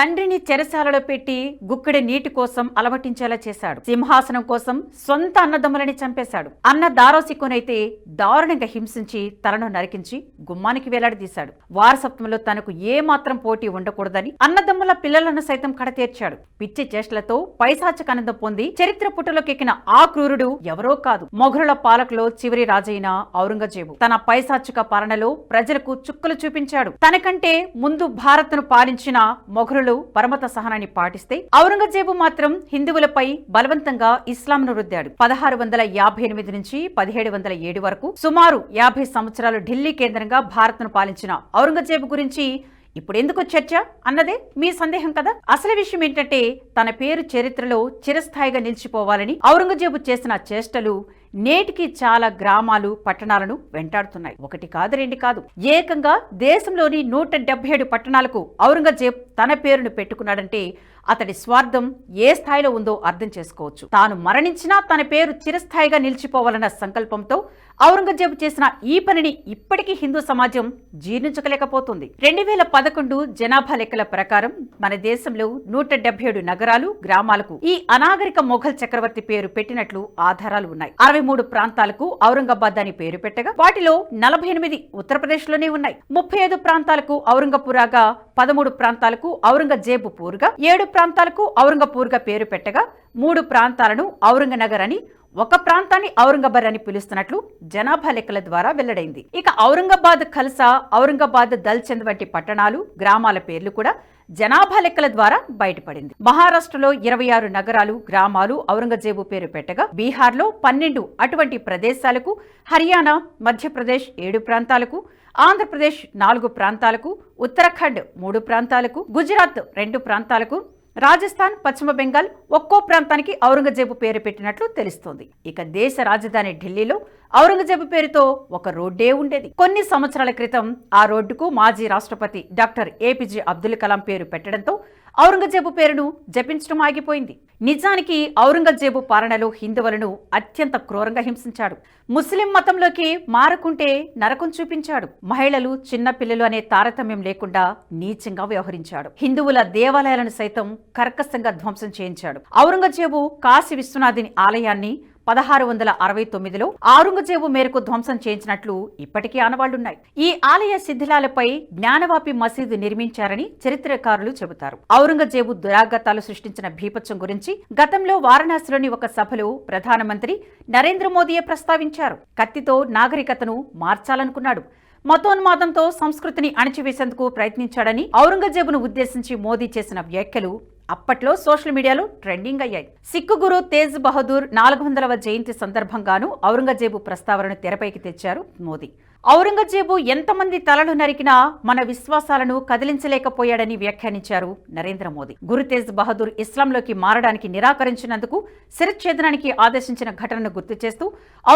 తండ్రిని చెరసాలలో పెట్టి గుక్కెడి నీటి కోసం అలవటించేలా చేశాడు. సింహాసనం కోసం సొంత అన్నదమ్ములని చంపేశాడు. అన్న దారోసిక్కునైతే దారుణంగా హింసించి తలను నరికించి గుమ్మానికి వేలాడదీశాడు. వారసత్వంలో తనకు ఏ మాత్రం పోటీ ఉండకూడదని అన్నదమ్ముల పిల్లలను సైతం కడతీర్చాడు. పిచ్చి చేష్టలతో పైశాచకానందం పొంది చరిత్ర పుటలోకెక్కిన ఆ క్రూరుడు ఎవరో కాదు. మొఘలుల పాలకులో చివరి రాజైన ఔరంగజేబు తన పైశాచిక పాలనలో ప్రజలకు చుక్కలు చూపించాడు. తనకంటే ముందు భారత్ను పాలించిన మొఘలులు పరమత సహనాన్ని పాటిస్తే ఔరంగజేబు మాత్రం హిందువులపై బలవంతంగా ఇస్లాంను రుద్దాడు. పదహారు వందల యాభై ఎనిమిది నుంచి పదిహేడు వందల ఏడు వరకు సుమారు యాభై సంవత్సరాలు ఢిల్లీ కేంద్రంగా భారత్ను పాలించిన ఔరంగజేబు గురించి ఇప్పుడు ఎందుకు చర్చ? అన్నదే మీ సందేహం కదా? అసలు విషయం ఏంటంటే తన పేరు చరిత్రలో చిరస్థాయిగా నిలిచిపోవాలని ఔరంగజేబు చేసిన చేష్టలు నేటికి చాలా గ్రామాలు పట్టణాలను వెంటాడుతున్నాయి. ఒకటి కాదు రెండు కాదు. ఏకంగా దేశంలోని నూట డెబ్బై ఏడు పట్టణాలకు ఔరంగజేబ్ తన పేరును పెట్టుకున్నాడంటే అతడి స్వార్థం ఏ స్థాయిలో ఉందో అర్థం చేసుకోవచ్చు. తాను మరణించినా తన పేరు చిరస్థాయిగా నిలిచిపోవాలన్న సంకల్పంతో ఔరంగజేబు చేసిన ఈ పనిని ఇప్పటికీ హిందూ సమాజం జీర్ణించకలేకపోతుంది. రెండు వేల పదకొండు జనాభా లెక్కల ప్రకారం మన దేశంలో నూట డెబ్బై ఏడు నగరాలు గ్రామాలకు ఈ అనాగరిక మొఘల్ చక్రవర్తి పేరు పెట్టినట్లు ఆధారాలు ఉన్నాయి. అరవై మూడు ప్రాంతాలకు ఔరంగాబాద్ అని పేరు పెట్టగా వాటిలో నలభై ఎనిమిది ఉత్తరప్రదేశ్లోనే ఉన్నాయి. ముప్పై ఐదు ప్రాంతాలకు ఔరంగపురాగా పదమూడు ప్రాంతాలకు ఔరంగజేబు పూర్గా ఏడు ప్రాంతాలకు ఔరంగపూర్గా పేరు పెట్టగా మూడు ప్రాంతాలను ఔరంగనగర్ అని ఒక ప్రాంతాన్ని ఔరంగాబాద్ అని పిలుస్తున్నట్లు జనాభా లెక్కల ద్వారా వెల్లడైంది. ఇక ఔరంగాబాద్ ఖల్సా ఔరంగాబాద్ దల్చంద్ వంటి పట్టణాలు గ్రామాల పేర్లు కూడా జనాభా లెక్కల ద్వారా బయటపడింది. మహారాష్ట్రలో ఇరవై ఆరు నగరాలు గ్రామాలు ఔరంగజేబు పేరు పెట్టగా బీహార్లో పన్నెండు అటువంటి ప్రదేశాలకు హర్యానా మధ్యప్రదేశ్ ఏడు ప్రాంతాలకు ఆంధ్రప్రదేశ్ నాలుగు ప్రాంతాలకు ఉత్తరాఖండ్ మూడు ప్రాంతాలకు గుజరాత్ రెండు ప్రాంతాలకు రాజస్థాన్ పశ్చిమ బెంగాల్ ఒక్కో ప్రాంతానికి ఔరంగజేబు పేరు పెట్టినట్లు తెలుస్తోంది. ఇక దేశ రాజధాని ఢిల్లీలో ఔరంగజేబు పేరుతో ఒక రోడ్డే ఉండేది. కొన్ని సంవత్సరాల క్రితం ఆ రోడ్డుకు మాజీ రాష్ట్రపతి డాక్టర్ ఏపీజే అబ్దుల్ కలాం పేరు పెట్టడంతో ఔరంగజేబు పేరును జపించడం ఆగిపోయింది. నిజానికి ఔరంగజేబు పాలనలో హిందువులను అత్యంత క్రూరంగా హింసించాడు. ముస్లిం మతంలోకి మారకుంటే నరకం చూపించాడు. మహిళలు చిన్నపిల్లలు అనే తారతమ్యం లేకుండా నీచంగా వ్యవహరించాడు. హిందువుల దేవాలయాలను సైతం కర్కశంగా ధ్వంసం చేయించాడు. ఔరంగజేబు కాశీ విశ్వనాథుని ఆలయాన్ని పదహారు వందల అరవై తొమ్మిదిలో ఔరంగజేబు మేరకు ధ్వంసం చేయించినట్లు ఇప్పటికీ ఆనవాళ్ళున్నాయి. ఈ ఆలయ శిథిలాలపై జ్ఞానవాపి మసీదు నిర్మించారని చరిత్రకారులు చెబుతారు. ఔరంగజేబు దురాగతాలు సృష్టించిన భీపత్సం గురించి గతంలో వారణాసిలోని ఒక సభలో ప్రధానమంత్రి నరేంద్ర మోదీయే ప్రస్తావించారు. కత్తితో నాగరికతను మార్చాలనుకున్నాడు. మతోన్మాదంతో సంస్కృతిని అణచివేసేందుకు ప్రయత్నించాడని ఔరంగజేబును ఉద్దేశించి మోదీ చేసిన వ్యాఖ్యలు అప్పట్లో సోషల్ మీడియాలో ట్రెండింగ్ అయ్యాయి. సిక్కు గురు తేజ్ బహదూర్ నాలుగు వందలవ జయంతి సందర్భంగాను ఔరంగజేబు ప్రస్తావనను తెరపైకి తెచ్చారు మోదీ. ఔరంగజేబు ఎంతమంది తలలు నరికినా మన విశ్వాసాలను కదిలించలేకపోయాడని వ్యాఖ్యానించారు నరేంద్ర మోదీ. గురు తేజ్ బహదూర్ ఇస్లాంలోకి మారడానికి నిరాకరించినందుకు శిరచ్ఛేదనానికి ఆదేశించిన ఘటనను గుర్తు చేస్తూ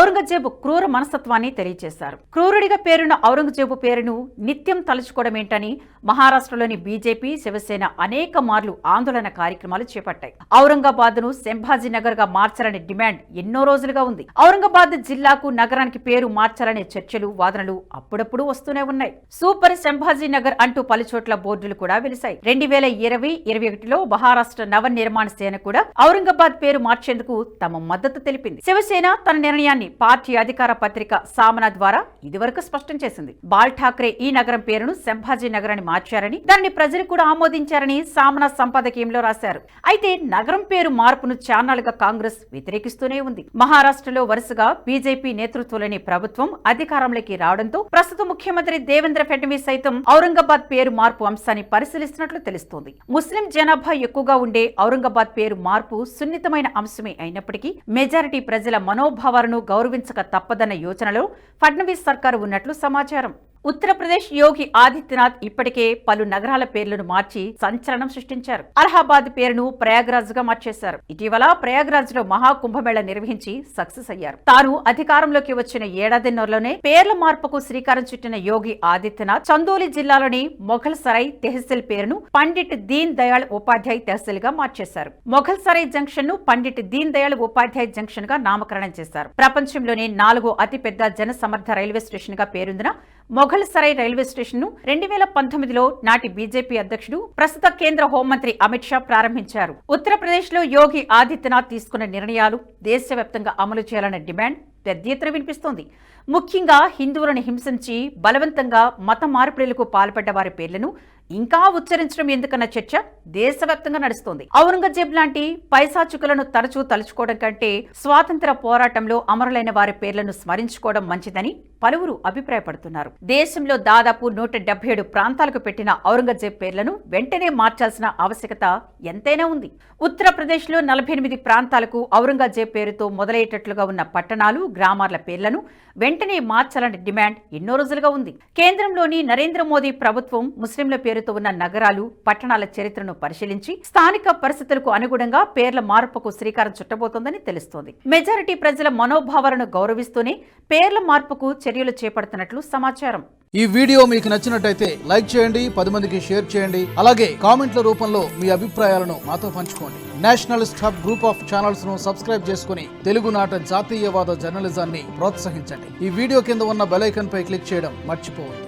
ఔరంగజేబు క్రూర మనస్తత్వాన్ని తెలియజేశారు. క్రూరుడిగా పేరున్న ఔరంగజేబు పేరును నిత్యం తలుచుకోవడం ఏంటని మహారాష్ట్రలోని బీజేపీ శివసేన అనేక మార్లు ఆందోళన కార్యక్రమాలు చేపట్టాయి. ఔరంగాబాద్ను సంభాజీ నగర్గా మార్చాలనే డిమాండ్ ఎన్నో రోజులుగా ఉంది. ఔరంగాబాద్ జిల్లాకు నగరానికి పేరు మార్చాలనే చర్చలు వాదనలు అప్పుడప్పుడు వస్తూనే ఉన్నాయి. సూపర్ సంభాజీ నగర్ అంటూ పలుచోట్ల బోర్డులు కూడా వెలిశాయి. రెండు వేల ఇరవై ఇరవై ఒకటిలో మహారాష్ట్ర నవ నిర్మాణ సేన కూడా ఔరంగాబాద్ పేరు మార్చేందుకు తమ మద్దతు తెలిపింది. శివసేన తన నిర్ణయాన్ని పార్టీ అధికార పత్రిక సామనా ద్వారా ఇదివరకు స్పష్టం చేసింది. బాల్ ఠాక్రే ఈ నగరం పేరును సంభాజీ నగరాన్ని మార్చారని దానిని ప్రజలు కూడా ఆమోదించారని సామనా సంపాదకీయంలో రాశారు. అయితే నగరం పేరు మార్పును చాన్నాళ్ళుగా కాంగ్రెస్ వ్యతిరేకిస్తూనే ఉంది. మహారాష్ట్రలో వరుసగా బీజేపీ నేతృత్వంలోని ప్రభుత్వం అధికారంలోకి రావడంతో ప్రస్తుత ముఖ్యమంత్రి దేవేంద్ర ఫడ్నవీస్ సైతం ఔరంగాబాద్ పేరు మార్పు అంశాన్ని పరిశీలిస్తున్నట్లు తెలుస్తోంది. ముస్లిం జనాభా ఎక్కువగా ఉండే ఔరంగాబాద్ పేరు మార్పు సున్నితమైన అంశమే అయినప్పటికీ మెజారిటీ ప్రజల మనోభావాలను గౌరవించక తప్పదన్న యోచనలో ఫడ్నవీస్ సర్కారు ఉన్నట్లు సమాచారం. ఉత్తరప్రదేశ్ యోగి ఆదిత్యనాథ్ ఇప్పటికే పలు నగరాల పేర్లను మార్చి సంచలనం సృష్టించారు. అలహాబాద్ పేరును ప్రయాగ్రాజ్గా మార్చేశారు. ఇటీవల ప్రయాగ్రాజ్లో మహాకుంభమేళ నిర్వహించి సక్సెస్ అయ్యారు. తాను అధికారంలోకి వచ్చిన ఏడాదిన్నరలోనే పేర్ల మార్పుకు శ్రీకారం చుట్టిన యోగి ఆదిత్యనాథ్ చందోలి జిల్లాలోని మొఘల్ సరై తెహసిల్ పేరును పండిట్ దీన్ దయాళ్ ఉపాధ్యాయ్ తెహసిల్గా మార్చేశారు. మొఘల్ సరై జంక్షన్ను పండిట్ దీన్ దయాళ్ ఉపాధ్యాయ్ జంక్షన్గా నామకరణం చేశారు. ప్రపంచంలోనే నాలుగో అతిపెద్ద జనసమర్థ రైల్వే స్టేషన్గా పేరొందిన మొఘల్ సరై రైల్వే స్టేషన్ను రెండు వేల పంతొమ్మిదిలో నాటి బీజేపీ అధ్యక్షుడు ప్రస్తుత కేంద్ర హోంమంత్రి అమిత్ షా ప్రారంభించారు. ఉత్తరప్రదేశ్లో యోగి ఆదిత్యనాథ్ తీసుకున్న నిర్ణయాలు దేశవ్యాప్తంగా అమలు చేయాలన్న డిమాండ్ పెద్ద ఎత్తున వినిపిస్తోంది. ముఖ్యంగా హిందువులను హింసించి బలవంతంగా మత మార్పిడులకు పాల్పడ్డ వారి పేర్లను ఇంకా ఉచ్చరించడం ఎందుకన్న చర్చ దేశవ్యాప్తంగా నడుస్తోంది. ఔరంగజేబ్ లాంటి పైశాచుకులను తరచూ తలుచుకోవడం కంటే స్వాతంత్ర పోరాటంలో అమరులైన వారి పేర్లను స్మరించుకోవడం మంచిదని పలువురు అభిప్రాయపడుతున్నారు. దేశంలో దాదాపు నూట డెబ్బై ఏడు ప్రాంతాలకు పెట్టిన ఔరంగజేబ్ పేర్లను వెంటనే మార్చాల్సిన ఆవశ్యకత ఎంతైనా ఉంది. ఉత్తరప్రదేశ్లో నలభై ఎనిమిది ప్రాంతాలకు ఔరంగజేబ్ పేరుతో మొదలయ్యేటట్లుగా ఉన్న పట్టణాలు గ్రామాల పేర్లను వెంటనే మార్చాలనే డిమాండ్ ఎన్నో రోజులుగా ఉంది. కేంద్రంలోని నరేంద్ర మోదీ ప్రభుత్వం ముస్లింల పేరు పేరుతో ఉన్న నగరాలు పట్టణాల చరిత్రను పరిశీలించి స్థానిక పరిస్థితులకు అనుగుణంగా పేర్ల మార్పుకు శ్రీకారం చుట్టబోతోందని తెలుస్తోంది. మెజారిటీ ప్రజల మనోభావాలను గౌరవిస్తూనే పేర్ల మార్పుకు చర్యలు చేపడుతున్నట్లు సమాచారం. ఈ వీడియో మీకు నచ్చినట్టయితే లైక్ చేయండి పది మందికి షేర్ చేయండి అలాగే కామెంట్ల రూపంలో మీ అభిప్రాయాలను మాతో పంచుకోండి. నేషనలిస్ట్ హబ్ గ్రూప్ ఆఫ్ ఛానల్స్ను సబ్స్క్రైబ్ చేసుకుని తెలుగునాట జాతీయవాద జర్నలిజాన్ని ప్రోత్సహించండి. ఈ వీడియో కింద ఉన్న బెలైకన్ పై క్లిక్ చేయడం మర్చిపోవద్దు.